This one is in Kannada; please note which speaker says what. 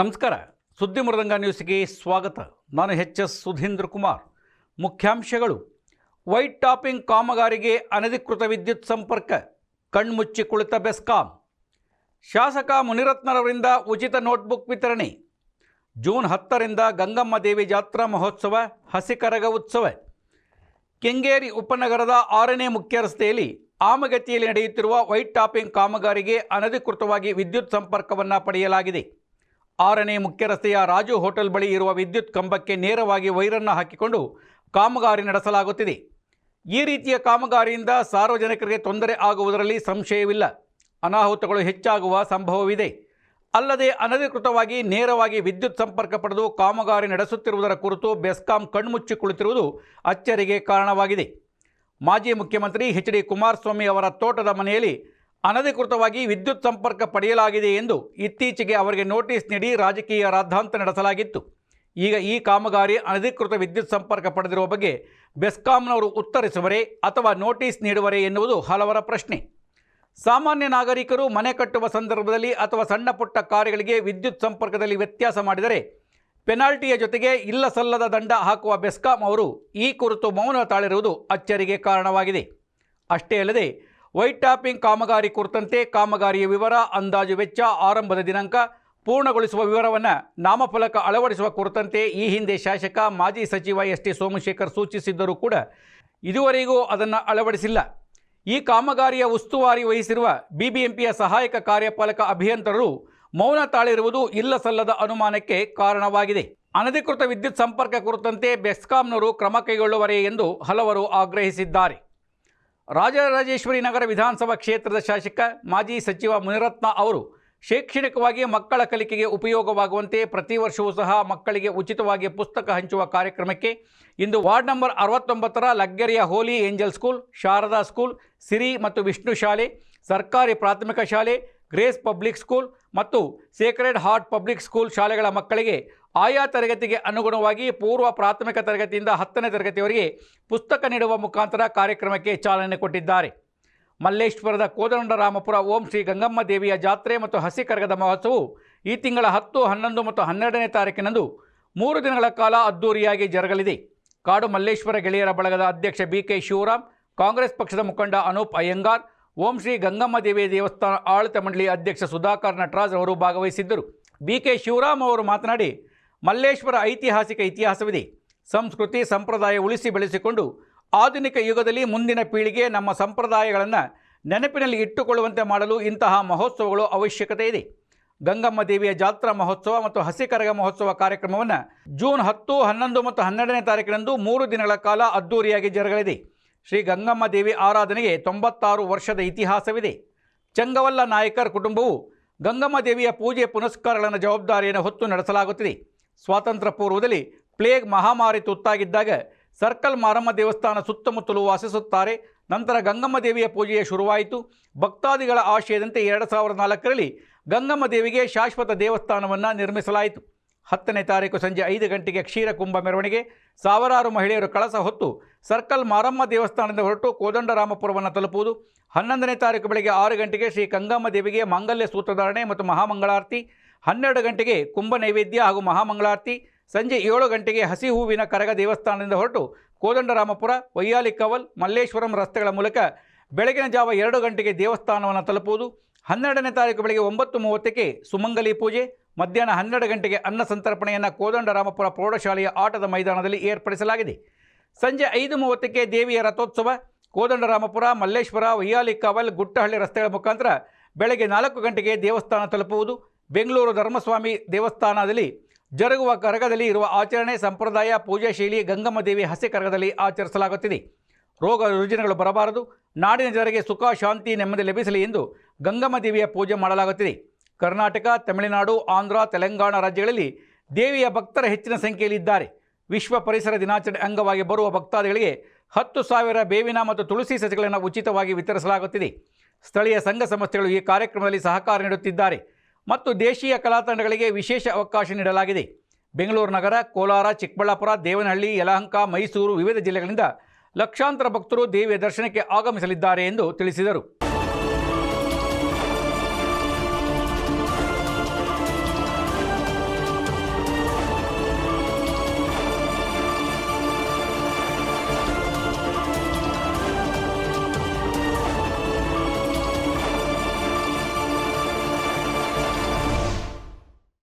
Speaker 1: ನಮಸ್ಕಾರ. ಸುದ್ದಿ ಮೃದಂಗ ನ್ಯೂಸ್ಗೆ ಸ್ವಾಗತ. ನಾನು ಎಚ್ ಎಸ್ ಸುಧೀಂದ್ರ ಕುಮಾರ್. ಮುಖ್ಯಾಂಶಗಳು. ವೈಟ್ ಟಾಪಿಂಗ್ ಕಾಮಗಾರಿಗೆ ಅನಧಿಕೃತ ವಿದ್ಯುತ್ ಸಂಪರ್ಕ, ಕಣ್ಮುಚ್ಚಿ ಕುಳಿತ ಬೆಸ್ಕಾಂ. ಶಾಸಕ ಮುನಿರತ್ನರವರಿಂದ ಉಚಿತ ನೋಟ್ಬುಕ್ ವಿತರಣೆ. ಜೂನ್ ಹತ್ತರಿಂದ ಗಂಗಮ್ಮ ದೇವಿ ಜಾತ್ರಾ ಮಹೋತ್ಸವ, ಹಸಿಕರಗ ಉತ್ಸವ. ಕೆಂಗೇರಿ ಉಪನಗರದ ಆರನೇ ಮುಖ್ಯ ರಸ್ತೆಯಲ್ಲಿ ಆಮಗತಿಯಲ್ಲಿ ನಡೆಯುತ್ತಿರುವ ವೈಟ್ ಟಾಪಿಂಗ್ ಕಾಮಗಾರಿಗೆ ಅನಧಿಕೃತವಾಗಿ ವಿದ್ಯುತ್ ಸಂಪರ್ಕವನ್ನು ಪಡೆಯಲಾಗಿದೆ. ಆರನೇ ಮುಖ್ಯ ರಸ್ತೆಯ ರಾಜು ಹೋಟೆಲ್ ಬಳಿ ಇರುವ ವಿದ್ಯುತ್ ಕಂಬಕ್ಕೆ ನೇರವಾಗಿ ವೈರನ್ನು ಹಾಕಿಕೊಂಡು ಕಾಮಗಾರಿ ನಡೆಸಲಾಗುತ್ತಿದೆ. ಈ ರೀತಿಯ ಕಾಮಗಾರಿಯಿಂದ ಸಾರ್ವಜನಿಕರಿಗೆ ತೊಂದರೆ ಆಗುವುದರಲ್ಲಿ ಸಂಶಯವಿಲ್ಲ. ಅನಾಹುತಗಳು ಹೆಚ್ಚಾಗುವ ಸಂಭವವಿದೆ. ಅಲ್ಲದೆ ಅನಧಿಕೃತವಾಗಿ ನೇರವಾಗಿ ವಿದ್ಯುತ್ ಸಂಪರ್ಕ ಪಡೆದು ಕಾಮಗಾರಿ ನಡೆಸುತ್ತಿರುವುದರ ಕುರಿತು ಬೆಸ್ಕಾಂ ಕಣ್ಮುಚ್ಚಿ ಕುಳಿತಿರುವುದು ಅಚ್ಚರಿಗೆ ಕಾರಣವಾಗಿದೆ. ಮಾಜಿ ಮುಖ್ಯಮಂತ್ರಿ ಎಚ್ ಡಿ ಕುಮಾರಸ್ವಾಮಿ ಅವರ ತೋಟದ ಮನೆಯಲ್ಲಿ ಅನಧಿಕೃತವಾಗಿ ವಿದ್ಯುತ್ ಸಂಪರ್ಕ ಪಡೆಯಲಾಗಿದೆ ಎಂದು ಇತ್ತೀಚೆಗೆ ಅವರಿಗೆ ನೋಟಿಸ್ ನೀಡಿ ರಾಜಕೀಯ ರಾದ್ಧಾಂತ ನಡೆಸಲಾಗಿತ್ತು. ಈಗ ಈ ಕಾಮಗಾರಿ ಅನಧಿಕೃತ ವಿದ್ಯುತ್ ಸಂಪರ್ಕ ಪಡೆದಿರುವ ಬಗ್ಗೆ ಬೆಸ್ಕಾಂನವರು ಉತ್ತರಿಸುವರೇ ಅಥವಾ ನೋಟಿಸ್ ನೀಡುವರೇ ಎನ್ನುವುದು ಹಲವರ ಪ್ರಶ್ನೆ. ಸಾಮಾನ್ಯ ನಾಗರಿಕರು ಮನೆ ಕಟ್ಟುವ ಸಂದರ್ಭದಲ್ಲಿ ಅಥವಾ ಸಣ್ಣ ಪುಟ್ಟ ಕಾರ್ಯಗಳಿಗೆ ವಿದ್ಯುತ್ ಸಂಪರ್ಕದಲ್ಲಿ ವ್ಯತ್ಯಾಸ ಮಾಡಿದರೆ ಪೆನಾಲ್ಟಿಯ ಜೊತೆಗೆ ಇಲ್ಲ ಸಲ್ಲದ ದಂಡ ಹಾಕುವ ಬೆಸ್ಕಾಂ ಅವರು ಈ ಕುರಿತು ಮೌನ ತಾಳಿರುವುದು ಅಚ್ಚರಿಗೆ ಕಾರಣವಾಗಿದೆ. ಅಷ್ಟೇ ಅಲ್ಲದೆ ವೈಟ್ ಟಾಪಿಂಗ್ ಕಾಮಗಾರಿ ಕುರಿತಂತೆ ಕಾಮಗಾರಿಯ ವಿವರ, ಅಂದಾಜು ವೆಚ್ಚ, ಆರಂಭದ ದಿನಾಂಕ ಪೂರ್ಣಗೊಳಿಸುವ ವಿವರವನ್ನು ನಾಮಫಲಕ ಅಳವಡಿಸುವ ಕುರಿತಂತೆ ಈ ಹಿಂದೆ ಶಾಸಕ, ಮಾಜಿ ಸಚಿವ ಎಸ್ ಟಿ ಸೋಮಶೇಖರ್ ಸೂಚಿಸಿದ್ದರೂ ಕೂಡ ಇದುವರೆಗೂ ಅದನ್ನು ಅಳವಡಿಸಿಲ್ಲ. ಈ ಕಾಮಗಾರಿಯ ಉಸ್ತುವಾರಿ ವಹಿಸಿರುವ ಬಿಬಿಎಂಪಿಯ ಸಹಾಯಕ ಕಾರ್ಯಪಾಲಕ ಅಭಿಯಂತರರು ಮೌನ ತಾಳಿರುವುದು ಇಲ್ಲ ಸಲ್ಲದ ಅನುಮಾನಕ್ಕೆ ಕಾರಣವಾಗಿದೆ. ಅನಧಿಕೃತ ವಿದ್ಯುತ್ ಸಂಪರ್ಕ ಕುರಿತಂತೆ ಬೆಸ್ಕಾಂನವರು ಕ್ರಮ ಕೈಗೊಳ್ಳುವರೇ ಎಂದು ಹಲವರು ಆಗ್ರಹಿಸಿದ್ದಾರೆ. ರಾಜರಾಜೇಶ್ವರಿ ನಗರ ವಿಧಾನಸಭಾ ಕ್ಷೇತ್ರದ ಶಾಸಕ ಮಾಜಿ ಸಚಿವ ಮುನಿರತ್ನ ಅವರು ಶೈಕ್ಷಣಿಕವಾಗಿ ಮಕ್ಕಳ ಕಲಿಕೆಗೆ ಉಪಯೋಗವಾಗುವಂತೆ ಪ್ರತಿ ವರ್ಷವೂ ಸಹ ಮಕ್ಕಳಿಗೆ ಉಚಿತವಾಗಿ ಪುಸ್ತಕ ಹಂಚುವ ಕಾರ್ಯಕ್ರಮಕ್ಕೆ ಇಂದು ವಾರ್ಡ್ ನಂಬರ್ ಅರವತ್ತೊಂಬತ್ತರ ಲಗ್ಗೆರೆಯ holy angel school, Sharada school, Siri ಮತ್ತು ವಿಷ್ಣು ಶಾಲೆ, ಸರ್ಕಾರಿ ಪ್ರಾಥಮಿಕ ಶಾಲೆ, ಗ್ರೇಸ್ ಪಬ್ಲಿಕ್ ಸ್ಕೂಲ್ ಮತ್ತು ಸೇಕ್ರೆಡ್ ಹಾರ್ಟ್ ಪಬ್ಲಿಕ್ ಸ್ಕೂಲ್ ಶಾಲೆಗಳ ಮಕ್ಕಳಿಗೆ ಆಯಾ ತರಗತಿಗೆ ಅನುಗುಣವಾಗಿ ಪೂರ್ವ ಪ್ರಾಥಮಿಕ ತರಗತಿಯಿಂದ ಹತ್ತನೇ ತರಗತಿಯವರೆಗೆ ಪುಸ್ತಕ ನೀಡುವ ಮುಖಾಂತರ ಕಾರ್ಯಕ್ರಮಕ್ಕೆ ಚಾಲನೆ ಕೊಟ್ಟಿದ್ದಾರೆ. ಮಲ್ಲೇಶ್ವರದ ಕೋದಂಡರಾಮಪುರ ಓಂ ಶ್ರೀ ಗಂಗಮ್ಮ ದೇವಿಯ ಜಾತ್ರೆ ಮತ್ತು ಹಸಿ ಕರಗದ ಮಹೋತ್ಸವವು ಈ ತಿಂಗಳ ಹತ್ತು, ಹನ್ನೊಂದು ಮತ್ತು ಹನ್ನೆರಡನೇ ತಾರೀಕಿನಂದು ಮೂರು ದಿನಗಳ ಕಾಲ ಅದ್ದೂರಿಯಾಗಿ ಜರುಗಲಿದೆ. ಕಾಡು ಮಲ್ಲೇಶ್ವರ ಗೆಳೆಯರ ಬಳಗದ ಅಧ್ಯಕ್ಷ ಬಿ ಕೆ ಶಿವರಾಮ್, ಕಾಂಗ್ರೆಸ್ ಪಕ್ಷದ ಮುಖಂಡ ಅನೂಪ್ ಅಯ್ಯಂಗಾರ್, ಓಂ ಶ್ರೀ ಗಂಗಮ್ಮ ದೇವಿ ದೇವಸ್ಥಾನ ಆಡಳಿತ ಮಂಡಳಿ ಅಧ್ಯಕ್ಷ ಸುಧಾಕರ್ ನಟರಾಜ್ ಅವರು ಭಾಗವಹಿಸಿದ್ದರು. ಬಿ ಕೆ ಶಿವರಾಮ್ ಅವರು ಮಾತನಾಡಿ ಮಲ್ಲೇಶ್ವರ ಐತಿಹಾಸಿಕ ಇತಿಹಾಸವಿದೆ. ಸಂಸ್ಕೃತಿ, ಸಂಪ್ರದಾಯ ಉಳಿಸಿ ಬೆಳೆಸಿಕೊಂಡು ಆಧುನಿಕ ಯುಗದಲ್ಲಿ ಮುಂದಿನ ಪೀಳಿಗೆ ನಮ್ಮ ಸಂಪ್ರದಾಯಗಳನ್ನು ನೆನಪಿನಲ್ಲಿ ಇಟ್ಟುಕೊಳ್ಳುವಂತೆ ಮಾಡಲು ಇಂತಹ ಮಹೋತ್ಸವಗಳು ಅವಶ್ಯಕತೆ ಇದೆ. ಗಂಗಮ್ಮ ದೇವಿಯ ಜಾತ್ರಾ ಮಹೋತ್ಸವ ಮತ್ತು ಹಸಿಕರಗ ಮಹೋತ್ಸವ ಕಾರ್ಯಕ್ರಮವನ್ನು ಜೂನ್ ಹತ್ತು, ಹನ್ನೊಂದು ಮತ್ತು ಹನ್ನೆರಡನೇ ತಾರೀಕಿನಂದು ಮೂರು ದಿನಗಳ ಕಾಲ ಅದ್ದೂರಿಯಾಗಿ ಜರುಗಲಿದೆ. ಶ್ರೀ ಗಂಗಮ್ಮ ದೇವಿ ಆರಾಧನೆಗೆ ತೊಂಬತ್ತಾರು ವರ್ಷದ ಇತಿಹಾಸವಿದೆ. ಚಂಗವಲ್ಲ ನಾಯಕರ್ ಕುಟುಂಬವು ಗಂಗಮ್ಮ ದೇವಿಯ ಪೂಜೆ ಪುನಸ್ಕಾರಗಳನ್ನು ಜವಾಬ್ದಾರಿಯನ್ನು ಹೊತ್ತು ನಡೆಸಲಾಗುತ್ತಿದೆ. ಸ್ವಾತಂತ್ರ್ಯ ಪೂರ್ವದಲ್ಲಿ ಪ್ಲೇಗ್ ಮಹಾಮಾರಿ ತುತ್ತಾಗಿದ್ದಾಗ ಸರ್ಕಲ್ ಮಾರಮ್ಮ ದೇವಸ್ಥಾನ ಸುತ್ತಮುತ್ತಲೂ ವಾಸಿಸುತ್ತಾರೆ. ನಂತರ ಗಂಗಮ್ಮ ದೇವಿಯ ಪೂಜೆಯ ಶುರುವಾಯಿತು. ಭಕ್ತಾದಿಗಳ ಆಶಯದಂತೆ ಎರಡು ಸಾವಿರದ ನಾಲ್ಕರಲ್ಲಿ ಗಂಗಮ್ಮ ದೇವಿಗೆ ಶಾಶ್ವತ ದೇವಸ್ಥಾನವನ್ನು ನಿರ್ಮಿಸಲಾಯಿತು. ಹತ್ತನೇ ತಾರೀಕು ಸಂಜೆ ಐದು ಗಂಟೆಗೆ ಕ್ಷೀರಕುಂಭ ಮೆರವಣಿಗೆ. ಸಾವಿರಾರು ಮಹಿಳೆಯರು ಕಳಸ ಹೊತ್ತು ಸರ್ಕಲ್ ಮಾರಮ್ಮ ದೇವಸ್ಥಾನದಿಂದ ಹೊರಟು ಕೋದಂಡರಾಮಪುರವನ್ನು ತಲುಪುವುದು. ಹನ್ನೊಂದನೇ ತಾರೀಕು ಬೆಳಗ್ಗೆ ಆರು ಗಂಟೆಗೆ ಶ್ರೀ ಗಂಗಮ್ಮ ದೇವಿಗೆ ಮಾಂಗಲ್ಯ ಸೂತ್ರಧಾರಣೆ ಮತ್ತು ಮಹಾಮಂಗಳಾರತಿ. ಹನ್ನೆರಡು ಗಂಟೆಗೆ ಕುಂಭ ನೈವೇದ್ಯ ಹಾಗೂ ಮಹಾಮಂಗಳಾರತಿ, ಸಂಜೆ ಏಳು ಗಂಟೆಗೆ ಹಸಿ ಹೂವಿನ ಕರಗ ದೇವಸ್ಥಾನದಿಂದ ಹೊರಟು ಕೋದಂಡರಾಮಪುರ, ವೈಯಾಲಿ ಕವಲ್, ಮಲ್ಲೇಶ್ವರಂ ರಸ್ತೆಗಳ ಮೂಲಕ ಬೆಳಗಿನ ಜಾವ ಎರಡು ಗಂಟೆಗೆ ದೇವಸ್ಥಾನವನ್ನು ತಲುಪುವುದು. ಹನ್ನೆರಡನೇ ತಾರೀಕು ಬೆಳಗ್ಗೆ ಒಂಬತ್ತು ಮೂವತ್ತಕ್ಕೆ ಸುಮಂಗಲಿ ಪೂಜೆ. ಮಧ್ಯಾಹ್ನ ಹನ್ನೆರಡು ಗಂಟೆಗೆ ಅನ್ನ ಸಂತರ್ಪಣೆಯನ್ನು ಕೋದಂಡರಾಮಪುರ ಪ್ರೌಢಶಾಲೆಯ ಆಟದ ಮೈದಾನದಲ್ಲಿ ಏರ್ಪಡಿಸಲಾಗಿದೆ. ಸಂಜೆ ಐದು ಮೂವತ್ತಕ್ಕೆ ದೇವಿಯ ರಥೋತ್ಸವ. ಕೋದಂಡರಾಮಪುರ, ಮಲ್ಲೇಶ್ವರ, ವೈಯಾಲಿ ಕವಲ್, ಗುಟ್ಟಹಳ್ಳಿ ರಸ್ತೆಗಳ ಮುಖಾಂತರ ಬೆಳಗ್ಗೆ ನಾಲ್ಕು ಗಂಟೆಗೆ ದೇವಸ್ಥಾನ ತಲುಪುವುದು. ಬೆಂಗಳೂರು ಧರ್ಮಸ್ವಾಮಿ ದೇವಸ್ಥಾನದಲ್ಲಿ ಜರುಗುವ ಕರಗದಲ್ಲಿ ಇರುವ ಆಚರಣೆ ಸಂಪ್ರದಾಯ ಪೂಜಾ ಶೈಲಿ ಗಂಗಮ್ಮ ದೇವಿ ಹಸಿ ಕರಗದಲ್ಲಿ ಆಚರಿಸಲಾಗುತ್ತಿದೆ. ರೋಗ ರುಜಿನಗಳು ಬರಬಾರದು. ನಾಡಿನ ಜನರಿಗೆ ಸುಖ, ಶಾಂತಿ, ನೆಮ್ಮದಿ ಲಭಿಸಲಿ ಎಂದು ಗಂಗಮ್ಮ ದೇವಿಯ ಪೂಜೆ ಮಾಡಲಾಗುತ್ತಿದೆ. ಕರ್ನಾಟಕ, ತಮಿಳುನಾಡು, ಆಂಧ್ರ, ತೆಲಂಗಾಣ ರಾಜ್ಯಗಳಲ್ಲಿ ದೇವಿಯ ಭಕ್ತರ ಹೆಚ್ಚಿನ ಸಂಖ್ಯೆಯಲ್ಲಿ ಇದ್ದಾರೆ. ವಿಶ್ವ ಪರಿಸರ ದಿನಾಚರಣೆ ಅಂಗವಾಗಿ ಬರುವ ಭಕ್ತಾದಿಗಳಿಗೆ ಹತ್ತು ಸಾವಿರ ಬೇವಿನ ಮತ್ತು ತುಳಸಿ ಸಸಿಗಳನ್ನು ಉಚಿತವಾಗಿ ವಿತರಿಸಲಾಗುತ್ತಿದೆ. ಸ್ಥಳೀಯ ಸಂಘ ಸಂಸ್ಥೆಗಳು ಈ ಕಾರ್ಯಕ್ರಮದಲ್ಲಿ ಸಹಕಾರ ನೀಡುತ್ತಿದ್ದಾರೆ. ಮತ್ತು ದೇಶೀಯ ಕಲಾತಂಡಗಳಿಗೆ ವಿಶೇಷ ಅವಕಾಶ ನೀಡಲಾಗಿದೆ. ಬೆಂಗಳೂರು ನಗರ, ಕೋಲಾರ, ಚಿಕ್ಕಬಳ್ಳಾಪುರ, ದೇವನಹಳ್ಳಿ, ಯಲಹಂಕ, ಮೈಸೂರು ವಿವಿಧ ಜಿಲ್ಲೆಗಳಿಂದ ಲಕ್ಷಾಂತರ ಭಕ್ತರು ದೇವಿಯ ದರ್ಶನಕ್ಕೆ ಆಗಮಿಸಲಿದ್ದಾರೆ ಎಂದು ತಿಳಿಸಿದರು.